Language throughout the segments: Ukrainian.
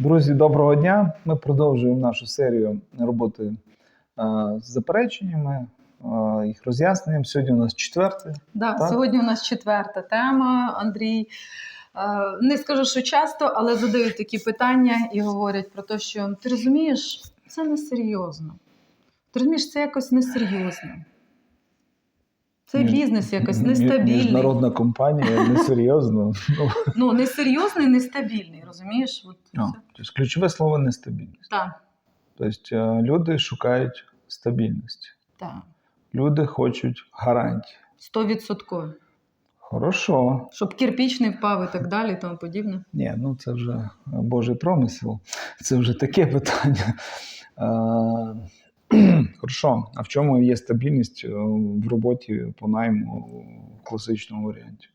Друзі, доброго дня. Ми продовжуємо нашу серію роботи е, з запереченнями, е, їх роз'ясненням. Сьогодні у нас четвертий. Да, Так. сьогодні у нас четверта тема. Андрій. Е, Не скажу, що часто, але задають такі питання і говорять про те, що ти розумієш, це несерйозно. Ти розумієш, це якось несерйозно. Цей Між- бізнес якось нестабільний. Міжнародна компанія, несерйозно. Ну, несерйозний, нестабільний, розумієш? Тобто ключове слово нестабільність. Так, Тобто е, люди шукають стабільності, так. люди хочуть гарантії. Стовідсотково. Хорошо. Щоб кирпіч не впав і так далі, і тому подібне. Ні, ну це вже Божий промисел. Це вже таке питання. Хорошо. А в чому є стабільність е, в роботі по найму в класичному варіанті?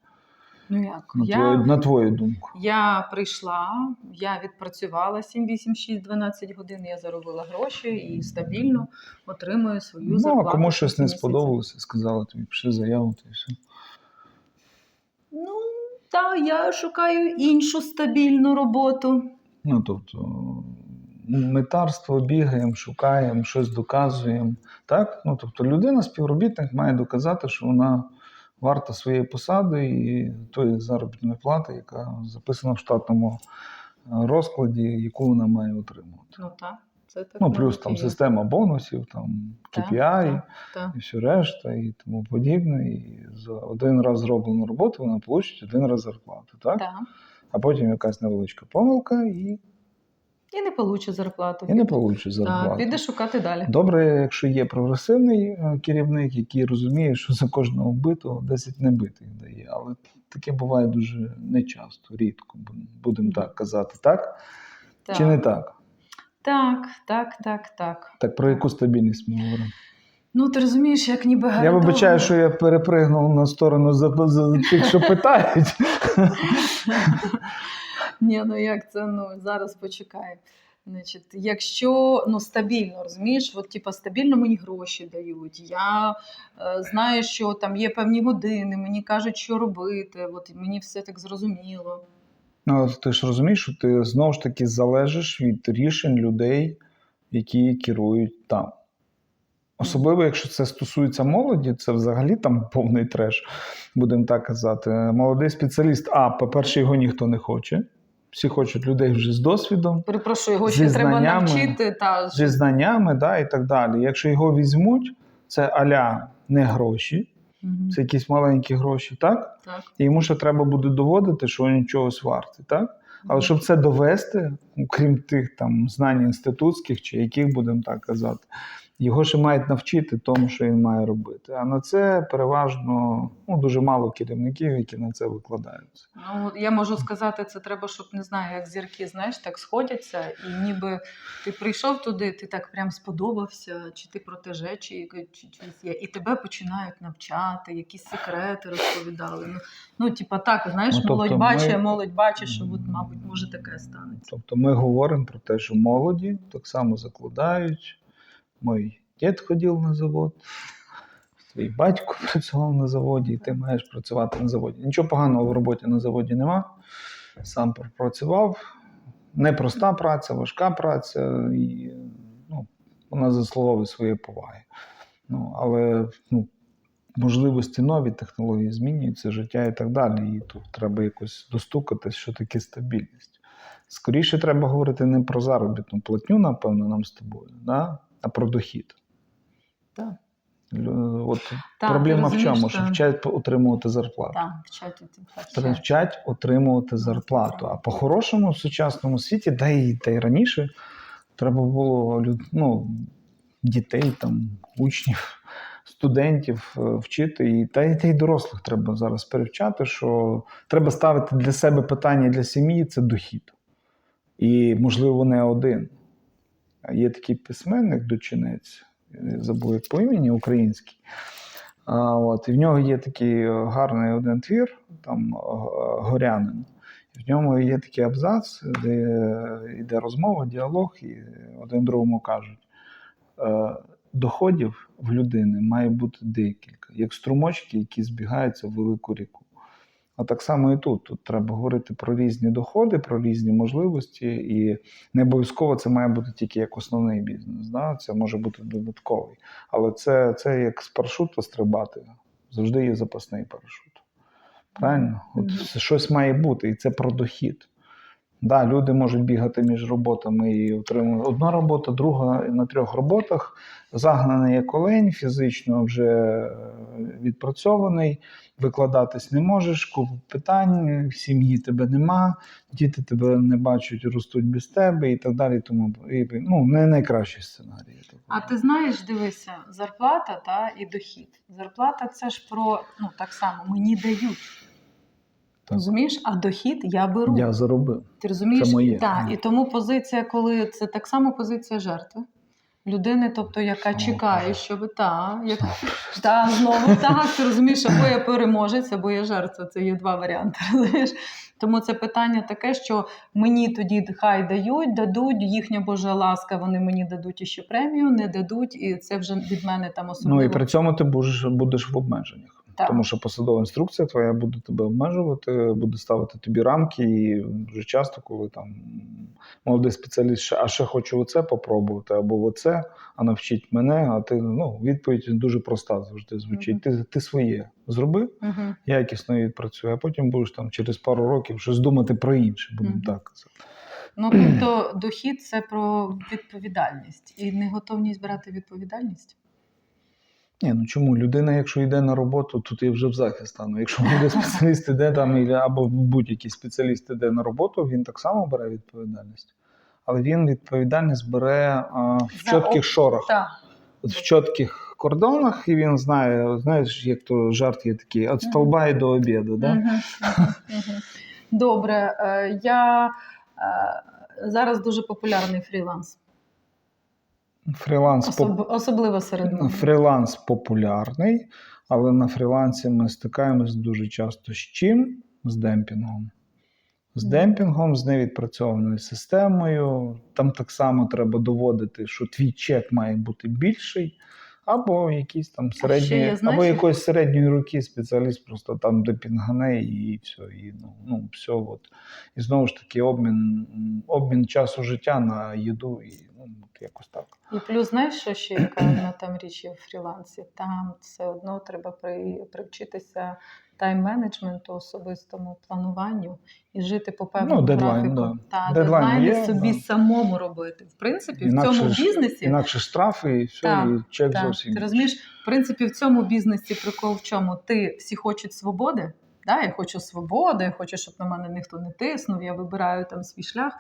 Ну як? На, Я... твою, на твою думку. Я прийшла, я відпрацювала 7, 8, 6, 12 годин. Я заробила гроші і стабільно отримую свою Ну, зарплату. а кому щось не сподобалося, сказали тобі, пиши заяву, і все. Ну, так, я шукаю іншу стабільну роботу. Ну, тобто, метарство, бігаємо, шукаємо, щось доказуємо. Так? Ну, тобто, людина, співробітник, має доказати, що вона варта своєї посади і тої заробітної плати, яка записана в штатному розкладі, яку вона має отримувати. Ну так, це так. Ну, плюс там є. система бонусів, там KPI так, так. і все решта, і тому подібне. І за один раз зроблену роботу вона получить один раз зарплату. Так? Так. А потім якась невеличка помилка і, І не получу зарплату. і не получить зарплату. Так, піде шукати далі. Добре, якщо є прогресивний е, керівник, який розуміє, що за кожного вбитого 10 небитих дає. Але таке буває дуже нечасто, рідко, будемо так казати. Так? Так. Чи не так? Так, так, так, так. Так про яку стабільність ми говоримо? Ну, ти розумієш, як ніби Я вибачаю, що я перепригнув на сторону за, за тих, що питають. Ні, ну як це? Ну зараз почекай. Значить, якщо ну стабільно розумієш, от типа стабільно мені гроші дають. Я е, знаю, що там є певні години, мені кажуть, що робити. От мені все так зрозуміло. Ну, ти ж розумієш, що ти знову ж таки залежиш від рішень людей, які керують там. Особливо, якщо це стосується молоді, це взагалі там повний треш, будемо так казати. Молодий спеціаліст, а, по-перше, його ніхто не хоче. Всі хочуть людей вже з досвідом, Перепрошую, його ще треба знаннями, навчити та зі знаннями, да, і так далі. Якщо його візьмуть, це аля не гроші, Мгм. це якісь маленькі гроші, так? так. І йому ще треба буде доводити, що він чогось вартий, так? Але щоб це довести, крім тих там знань інститутських чи яких будемо так казати, його ще мають навчити тому, що він має робити. А на це переважно ну, дуже мало керівників, які на це викладаються. Ну, я можу сказати, це треба, щоб не знаю, як зірки, знаєш, так сходяться, і ніби ти прийшов туди, ти так прям сподобався, чи ти протеже, чи, чи, є, і тебе починають навчати, якісь секрети розповідали. Ну, ну типа так, знаєш, Ну, тобто молодь ми- бачить, молодь бачить, що от, мабуть, може таке станеться. Тобто ми говоримо про те, що молоді так само закладають. Мій дід ходив на завод, твій батько працював на заводі, і ти маєш працювати на заводі. Нічого поганого в роботі на заводі нема. Сам пропрацював. Непроста праця, важка праця, і ну, вона заслуговує своєї поваги. Ну, але ну, можливості нові, технології змінюються, життя і так далі. І тут треба якось достукатись, що таке стабільність. Скоріше треба говорити не про заробітну платню, напевно, нам з тобою, да? А про дохід. Так. От Так, проблема в чому? Що вчать отримувати зарплату. Так, вчать, Вчать отримувати зарплату. А по-хорошому в сучасному світі, да і, та й раніше, треба було ну, дітей, там, учнів, студентів е, вчити, і та, й, та й дорослих треба зараз перевчати, що треба ставити для себе питання для сім'ї це дохід. І, можливо, не один. Є такий письменник, дочинець, забув як по імені український. А, от, і в нього є такий е, гарний один твір, там е, горянин. В ньому є такий абзац, де йде розмова, діалог, і один другому кажуть: е, доходів в людини має бути декілька, як струмочки, які збігаються в велику ріку. А так само і тут. Тут треба говорити про різні доходи, про різні можливості, і не обов'язково це має бути тільки як основний бізнес. Да? Це може бути додатковий. Але це, це як з парашуту стрибати. Завжди є запасний парашут. Правильно? От mm -hmm. щось має бути, і це про дохід. Да, люди можуть бігати між роботами і отримувати одна робота, друга на трьох роботах. Загнаний як олень, фізично вже е, відпрацьований, викладатись не можеш, купу питань, в сім'ї тебе нема, діти тебе не бачать, ростуть без тебе і так далі. Тому і, ну, не найкращий сценарій. А ти знаєш, дивися, зарплата та і дохід. Зарплата це ж про ну так само мені дають. Так. Розумієш? А дохід я беру. Я заробив. Ти розумієш? Це моє. Так, і тому позиція, коли це так само позиція жертви. Людини, тобто, яка Слава чекає, щоб та, як, та знову так, ти розумієш, або я переможець, або я жертва. Це є два варіанти. Розумієш? Тому це питання таке, що мені тоді хай дають, дадуть їхня Божа ласка, вони мені дадуть іще премію, не дадуть, і це вже від мене там особливо. Ну і при цьому ти будеш, будеш в обмеженнях. Так. Тому що посадова інструкція твоя буде тебе обмежувати, буде ставити тобі рамки, і дуже часто, коли там молодий спеціаліст, ще, а ще хочу оце попробувати, або оце, а навчіть мене. А ти ну відповідь дуже проста завжди звучить. Ти, ти своє зроби, Угу. якісно відпрацюй, а потім будеш там через пару років щось думати про інше, будемо Мгм. так казати. Ну тобто дохід це про відповідальність і неготовність брати відповідальність. Ні, ну чому людина, якщо йде на роботу, тут я вже в захист стану. Якщо буде спеціаліст іде там, або будь-який спеціаліст іде на роботу, він так само бере відповідальність. Але він відповідальність бере а, в За чітких шорах, Так. в чітких кордонах, і він знає, знаєш, як то жарт є такий, від столба і до обіду. Да? Добре, е, я е, зараз дуже популярний фріланс, Фріланс, Особ, особливо серед мене. фріланс популярний, але на фрілансі ми стикаємось дуже часто з чим? З демпінгом. З демпінгом, з невідпрацьованою системою. Там так само треба доводити, що твій чек має бути більший, або якийсь там є, знаєш, або якоїсь середньої руки спеціаліст просто там демпінгане і все. І, ну, ну, все от. і знову ж таки, обмін, обмін часу життя на їду і ну, якось так. І плюс, знаєш, що ще яка одна там річ є в фрілансі? Там все одно треба при, привчитися тайм-менеджменту, особистому плануванню і жити по певному Ну, дедлайн, графіку. да. Та, Дедлайн дедлайни є, собі да. самому робити. В принципі, в цьому ж- бізнесі Інакше штрафи і все, Так, і чек Так, зовсім. ти розумієш, в принципі, в цьому бізнесі прикол в чому? Ти всі хочуть свободи. Да, я хочу свободи, я хочу, щоб на мене ніхто не тиснув, я вибираю там свій шлях.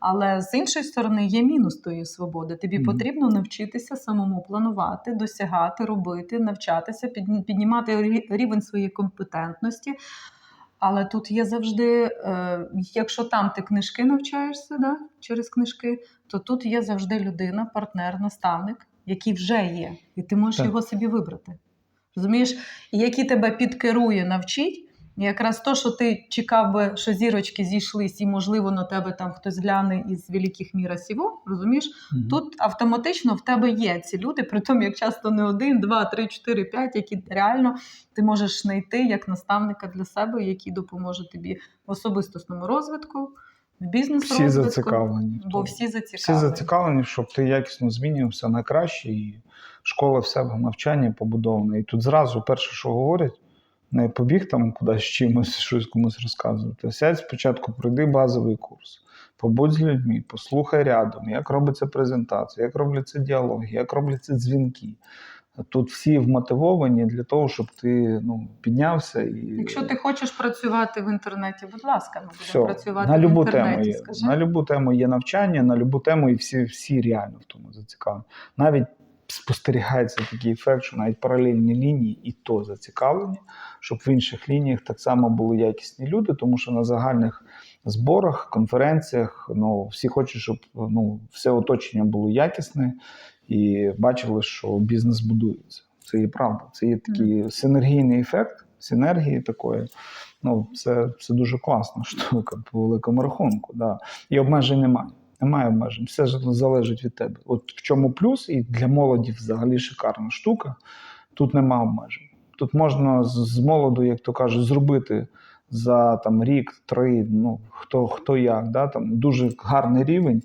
Але з іншої сторони є мінус тої свободи. Тобі Мгм. потрібно навчитися самому планувати, досягати, робити, навчатися, піднімати рівень своєї компетентності. Але тут є завжди, е, якщо там ти книжки навчаєшся да, через книжки, то тут є завжди людина, партнер, наставник, який вже є, і ти можеш Так. його собі вибрати. Розумієш, який тебе підкерує, навчить. Якраз то, що ти чекав би, що зірочки зійшлись, і, можливо, на тебе там хтось гляне із великих міра сіво, розумієш? Мгм. Тут автоматично в тебе є ці люди, при тому, як часто не один, два, три, чотири, п'ять, які реально ти можеш знайти як наставника для себе, який допоможе тобі в особистісному розвитку, в бізнес розвитку. всі зацікавлені. Бо всі Всі зацікавлені. зацікавлені, щоб ти якісно змінювався на краще, і школа в себе навчання побудована. І тут зразу перше, що говорять, не побіг там кудись чимось, щось комусь розказувати. Сядь спочатку, пройди базовий курс, побудь з людьми, послухай рядом, як робиться презентація, як робляться діалоги, як робляться дзвінки. Тут всі вмотивовані для того, щоб ти ну, піднявся і Якщо ти хочеш працювати в інтернеті, будь ласка, ми будемо все, працювати на в любу інтернеті. тему є. Скажи. На любу тему є навчання, на любу тему, і всі, всі реально в тому зацікавлені. Навіть спостерігається такий ефект, що навіть паралельні лінії і то зацікавлені, щоб в інших лініях так само були якісні люди, тому що на загальних зборах, конференціях ну, всі хочуть, щоб ну, все оточення було якісне і бачили, що бізнес будується. Це є правда. Це є такий синергійний ефект, синергії такої. Ну, це, це дуже класна штука по великому рахунку. Да. І обмежень немає. Немає обмежень. Все ж залежить від тебе. От в чому плюс, і для молоді взагалі шикарна штука. Тут нема обмежень. Тут можна з, молоду, як то кажуть, зробити за там рік, три, ну хто, хто як, да, там дуже гарний рівень,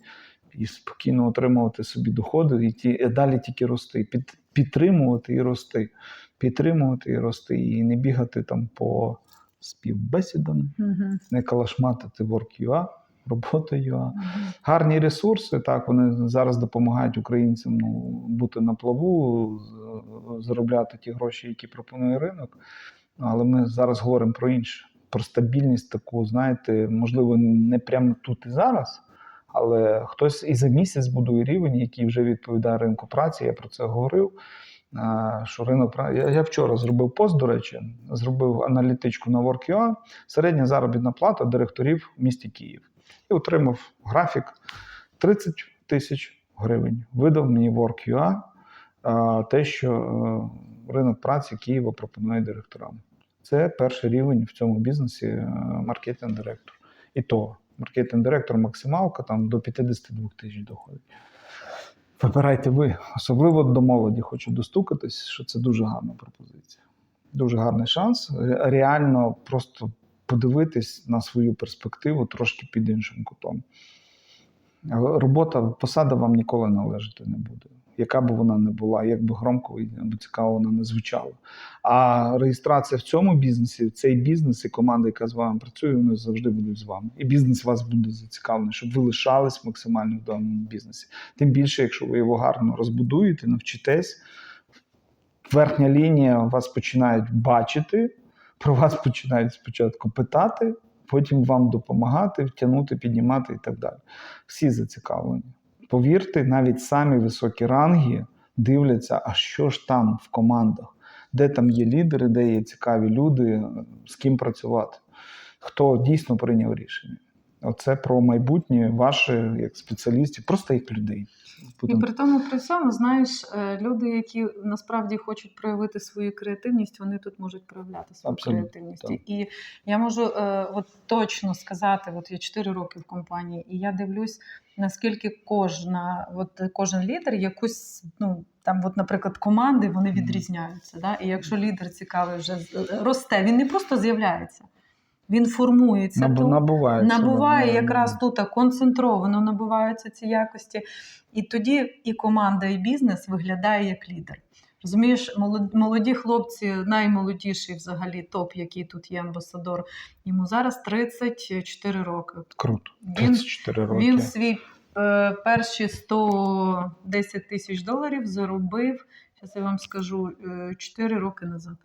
і спокійно отримувати собі доходи, і ті і далі тільки рости, під, підтримувати і рости, підтримувати і рости, і не бігати там по співбесідам, Мгм. не калашматити Work.ua, робота.ua. Мгм. Гарні ресурси, так, вони зараз допомагають українцям ну, бути на плаву, заробляти ті гроші, які пропонує ринок. Але ми зараз говоримо про інше, про стабільність таку, знаєте, можливо, не прямо тут і зараз, але хтось і за місяць будує рівень, який вже відповідає ринку праці. Я про це говорив. Що ринок праці. Я, я вчора зробив пост, до речі, зробив аналітичку на Work.ua, середня заробітна плата директорів в місті Київ. І отримав графік 30 тисяч гривень. Видав мені Work.ua те, що е, ринок праці Києва пропонує директорам. Це перший рівень в цьому бізнесі е, маркетинг-директор. І то маркетинг-директор максималка там до 52 тисяч доходить. Вибирайте ви. Особливо до молоді хочу достукатись, що це дуже гарна пропозиція. Дуже гарний шанс. Реально просто подивитись на свою перспективу трошки під іншим кутом. Робота, посада вам ніколи належати не буде. Яка б вона не була, як би громко або цікаво вона не звучала. А реєстрація в цьому бізнесі, цей бізнес і команда, яка з вами працює, вони завжди будуть з вами. І бізнес вас буде зацікавлений, щоб ви лишались максимально в даному бізнесі. Тим більше, якщо ви його гарно розбудуєте, навчитесь, верхня лінія вас починають бачити, про вас починають спочатку питати, потім вам допомагати, втягнути, піднімати і так далі. Всі зацікавлені. Повірте, навіть самі високі ранги дивляться, а що ж там в командах, де там є лідери, де є цікаві люди, з ким працювати, хто дійсно прийняв рішення. Оце про майбутнє ваше як спеціалістів, просто як людей. І при тому, при цьому, знаєш, е, люди, які насправді хочуть проявити свою креативність, вони тут можуть проявляти свою Абсолютно, креативність. так. І я можу е, от точно сказати: от я 4 роки в компанії, і я дивлюсь, наскільки кожна, от кожен лідер якусь, ну там, от, наприклад, команди вони відрізняються. Да? І якщо лідер цікавий вже з- росте, він не просто з'являється, він формується. Набу- тут. набувається. Набуває якраз тут концентровано набуваються ці якості. І тоді і команда, і бізнес виглядає як лідер. Розумієш, молод- молоді хлопці, наймолодіший взагалі топ, який тут є амбасадор. Йому зараз 34 роки. Круто. Він, роки. він свій е, перші 110 тисяч доларів заробив. Зараз я вам скажу 4 роки назад.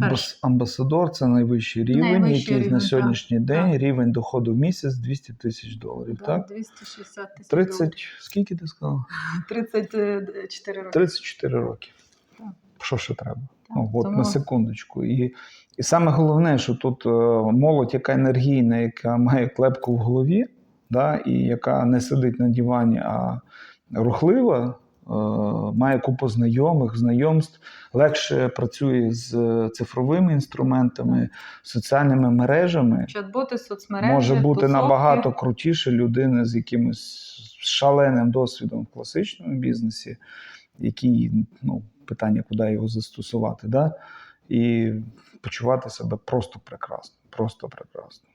Амбас- Амбасадор це найвищий рівень, Найвищий який рівень, на так, сьогоднішній день так. рівень доходу в місяць 200 тисяч доларів. Да, Так? 260 тисяч 30, доларів. скільки ти сказала? 34 роки. 34 роки. Так. Що ще треба? Так, Ну, от тому- на секундочку. І, і саме головне, що тут е, молодь, яка енергійна, яка має клепку в голові, да, і яка не сидить на дивані, а рухлива, е, має купу знайомих, знайомств, легше працює з цифровими інструментами, соціальними мережами. Чат-боти, соцмережі, може бути тусовки. набагато крутіше людини з якимось шаленим досвідом в класичному бізнесі, який ну, питання, куди його застосувати, да? і почувати себе просто прекрасно. Просто прекрасно.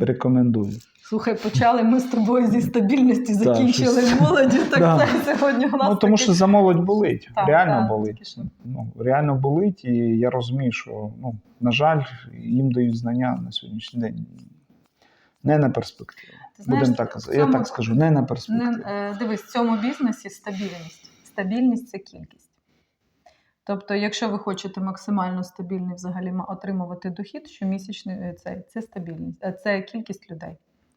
Рекомендую. Слухай, почали ми з тобою зі стабільності, закінчили щось- молоді. Так Да. це сьогодні у нас Ну, тому такий- що за молодь болить. Так, реально так, болить. таки. Ну, реально болить, і я розумію, що, ну, на жаль, їм дають знання на сьогоднішній день. Не на перспективу. Будемо так казати. цьому- Я так скажу, не на перспективу. Не, дивись, в цьому бізнесі стабільність. Стабільність це кількість. Тобто, якщо ви хочете максимально стабільний взагалі отримувати дохід, щомісячний е, це, це стабільність, е, це кількість людей.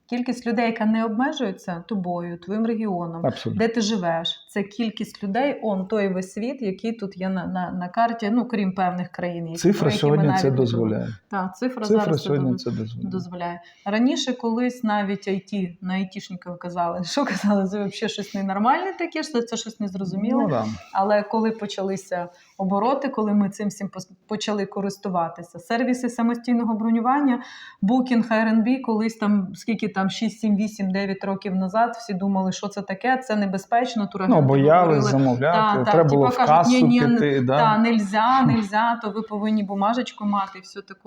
Кількість людей, яка не обмежується тобою, твоїм регіоном, Абсолютно. де ти живеш. Це кількість людей, он той весь світ, який тут є на, на, на карті, ну крім певних країн. які- Цифра які сьогодні навіть це дозволяє. Так, цифра, Цифра зараз сьогодні це дозволяє. дозволяє. Раніше колись навіть IT, на айтішників казали, що казали, це взагалі щось ненормальне таке, що це щось незрозуміле. Ну, да. Але коли почалися обороти, коли ми цим всім почали користуватися, сервіси самостійного бронювання, Booking, Airbnb, колись там скільки там. Там 6, 7, 8, 9 років назад всі думали, що це таке, це небезпечно. турагенти Ну, боялись замовляти, Та, та, треба було типа в кажуть, касу ні-ні, піти. Да? Та, нельзя, нельзя, то ви повинні бумажечку мати і все таке.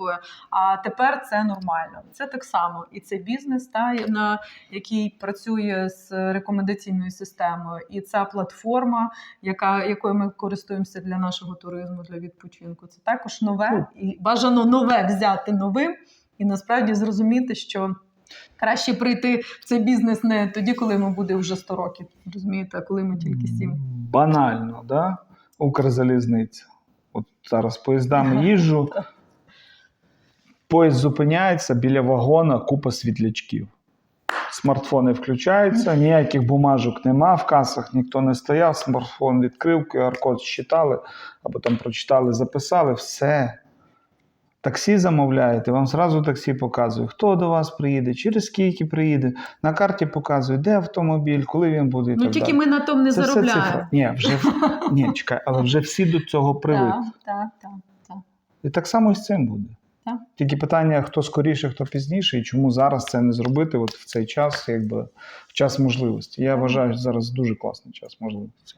А тепер це нормально. Це так само. І це бізнес, та, на який працює з рекомендаційною системою. І ця платформа, яка, якою ми користуємося для нашого туризму, для відпочинку. Це також нове і бажано нове взяти новим, і насправді зрозуміти, що. Краще прийти в цей бізнес не тоді, коли йому буде вже 100 років, розумієте, а коли ми тільки 7. Банально, да? Укрзалізниця. От зараз поїздами їжджу, поїзд зупиняється, біля вагона купа світлячків. Смартфони включаються, ніяких бумажок нема, в касах ніхто не стояв, смартфон відкрив, QR-код считали, або там прочитали, записали, все. Таксі замовляєте, вам зразу таксі показує, хто до вас приїде, через скільки приїде, на карті показує, де автомобіль, коли він буде. І Ну так тільки далі. ми на тому не Це все заробляємо. цифра. Ні, вже ні, чекай, але вже всі до цього привикли. Так, так, так. І так само і з цим буде. Так. Тільки питання, хто скоріше, хто пізніше, і чому зараз це не зробити от в цей час, якби в час можливості. Я вважаю, що зараз дуже класний час можливості.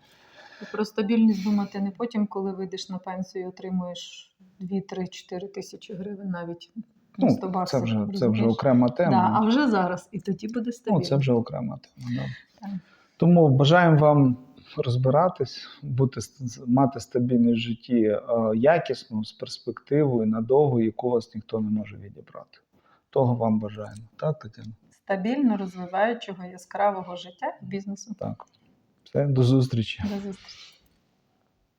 Про стабільність думати не потім, коли вийдеш на пенсію і отримуєш 2-3-4 тисячі гривень навіть на 100 Ну, баксів. це вже, це вже окрема Да, тема. а вже зараз. І тоді буде Ну, стабільно. це вже окрема тема. Да. Так. Тому бажаємо вам розбиратись, бути мати стабільність в житті е, якісну, з перспективою надовго, яку вас ніхто не може відібрати. Того вам бажаємо. Так, Тетяна? Стабільно розвиваючого яскравого життя і бізнесу. Так. Все, до зустрічі. До зустрічі.